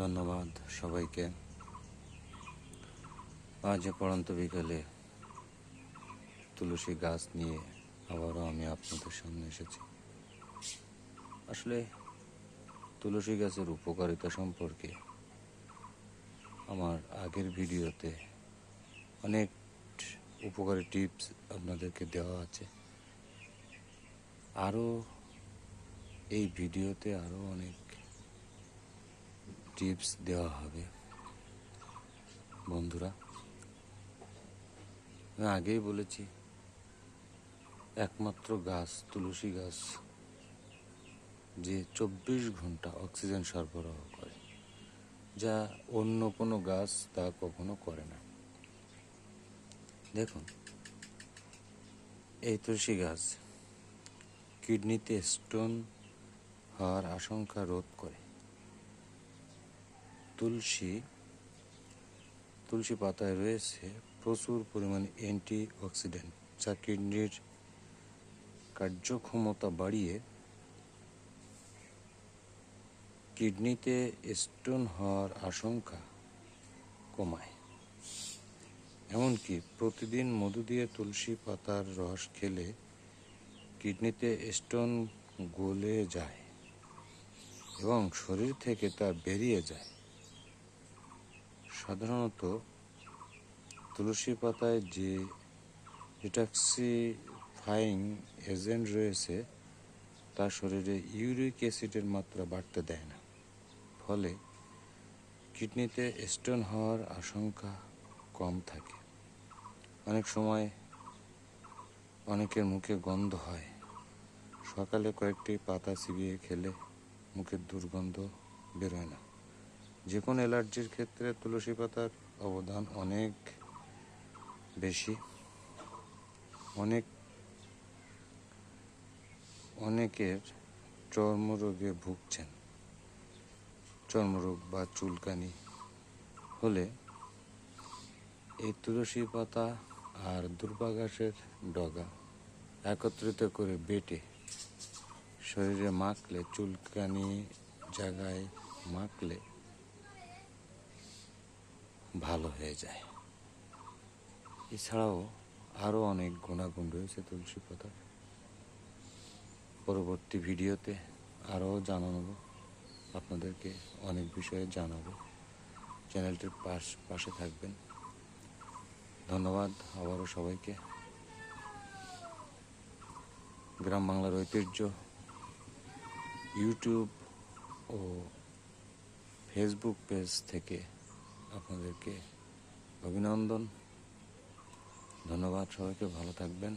ধন্যবাদ সবাইকে। আজ পড়ন্ত বিকেলে তুলসী গাছ নিয়ে আবারও আমি আপনাদের সামনে এসেছি। আসলে তুলসী গাছের উপকারিতা সম্পর্কে আমার আগের ভিডিওতে অনেক উপকারী টিপস আপনাদেরকে দেওয়া আছে। আরও এই ভিডিওতে আরও অনেক টিপস দেওয়া হবে। বন্ধুরা আগেই বলেছি, একমাত্র গাছ, তুলসী গাছ, যে চব্বিশ ঘণ্টা অক্সিজেন সরবরাহ করে, যা অন্য কোনো গাছ তা কখনো করে না। দেখুন, এই তুলসী গাছ কিডনিতে স্টোন হওয়ার আশঙ্কা রোধ করে। তুলসী তুলসী পাতায় রয়েছে প্রচুর পরিমাণে অ্যান্টি অক্সিডেন্ট যা কিডনির কার্যক্ষমতা বাড়িয়ে কিডনিতে স্টোন হওয়ার আশঙ্কা কমায়। এমনকি প্রতিদিন মধু দিয়ে তুলসী পাতার রস খেলে কিডনিতে স্টোন গলে যায় এবং শরীর থেকে তা বেরিয়ে যায়। সাধারণত তুলসী পাতায় যে ডিটক্সিফাইং এজেন্ট রয়েছে, তা শরীরে ইউরিক অ্যাসিডের মাত্রা বাড়তে দেয় না। ফলে কিডনিতে স্টোন হওয়ার আশঙ্কা কম থাকে। অনেক সময় অনেকের মুখে গন্ধ হয়। সকালে কয়েকটি পাতা চিবিয়ে খেলে মুখের দুর্গন্ধ বেরোয় না। যে কোনো অ্যালার্জির ক্ষেত্রে তুলসী পাতার অবদান অনেক বেশি। অনেক, অনেকের চর্মরোগে ভুগছেন। চর্মরোগ বা চুলকানি হলে এই তুলসী পাতা আর দুর্বাঘাসের ডগা একত্রিত করে বেটে শরীরে মাখলে, চুলকানি জায়গায় মাখলে ভালো হয়ে যায়। এছাড়াও আরও অনেক গুণাগুণ রয়েছে তুলসী পাতার। পরবর্তী ভিডিওতে আরও জানাব আপনাদেরকে অনেক বিষয়ে জানাব। চ্যানেলটির পাশ, পাশে থাকবেন। ধন্যবাদ আবারও সবাইকে। গ্রাম বাংলার ঐতিহ্য, ইউটিউব ও ফেসবুক পেজ থেকে আপনাদেরকে অভিনন্দন। ধন্যবাদ সবাইকে ভালো থাকবেন।